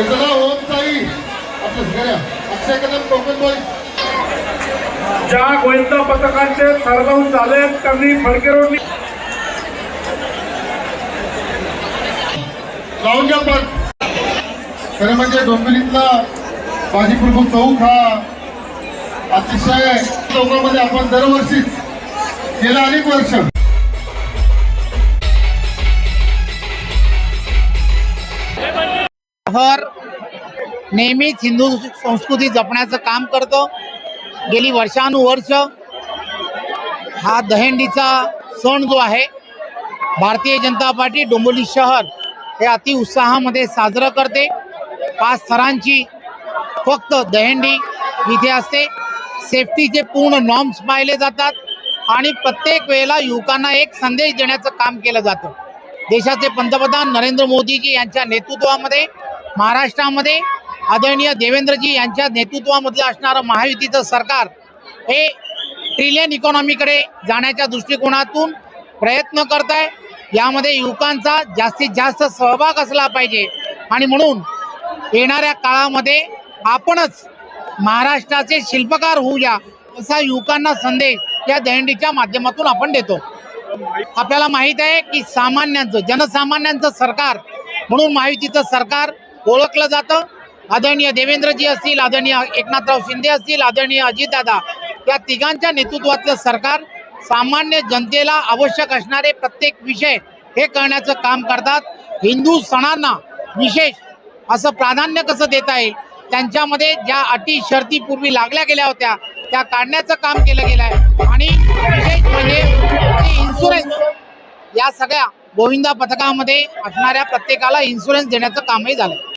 त्याचं नाव ओम साई. आपल्या सगळ्या अक्षय कदम कोकण बॉईज ज्या गोविंदा पथकांचे ठरवून झाले त्यांनी फडके रोडनी लावून घ्या पण. खरं म्हणजे डोंबिवलीतला बाजी प्रभू चौक हा अतिशय चौकामध्ये आपण दरवर्षीच गेल्या अनेक वर्ष. शहर नेहमीच हिंदू संस्कृती जपण्याचं काम करतो. गेली वर्षानुवर्ष हा दहेंडीचा सण जो आहे भारतीय जनता पार्टी डोंबिवली शहर हे अति उत्साहामध्ये साजरं करते. पाच थरांची फक्त दहेंडी इथे असते. सेफ्टीचे पूर्ण नॉर्म्स पाहिले जातात आणि प्रत्येक वेळेला युवकांना एक संदेश देण्याचं काम केलं जातं. देशाचे पंतप्रधान नरेंद्र मोदीजी यांच्या नेतृत्वामध्ये महाराष्ट्रामध्ये आदरणीय देवेंद्रजी यांच्या नेतृत्वामधलं असणारं महायुतीचं सरकार हे ट्रिलियन इकॉनॉमीकडे जाण्याच्या दृष्टिकोनातून प्रयत्न करत आहे यामध्ये युवकांचा जास्तीत जास्त सहभाग असला पाहिजे. आणि म्हणून येणाऱ्या काळामध्ये आपणच महाराष्ट्राचे शिल्पकार होऊया असा युवकांना संदेश या दहीहंडीच्या माध्यमातून आपण देतो. आपल्याला माहीत आहे की सामान्यांचं जनसामान्यांचं सरकार म्हणून महायुतीचं सरकार ओळखलं जातं. आदरणीय देवेंद्रजी असतील आदरणीय एकनाथराव शिंदे असतील आदरणीय अजितदादा या तिघांच्या नेतृत्वातलं सरकार सामान्य जनतेला आवश्यक असणारे प्रत्येक विषय हे करण्याचं काम करतात. हिंदू सणांना विशेष असं प्राधान्य कसं देता येईल त्यांच्यामध्ये ज्या अटी शर्ती पूर्वी लागल्या गेल्या होत्या त्या काढण्याचं काम केलं गेलं आहे. आणि विशेष म्हणजे इन्शुरन्स या सगळ्या गोविंदा पथकामध्ये असणाऱ्या प्रत्येकाला इन्शुरन्स देण्याचं कामही झालं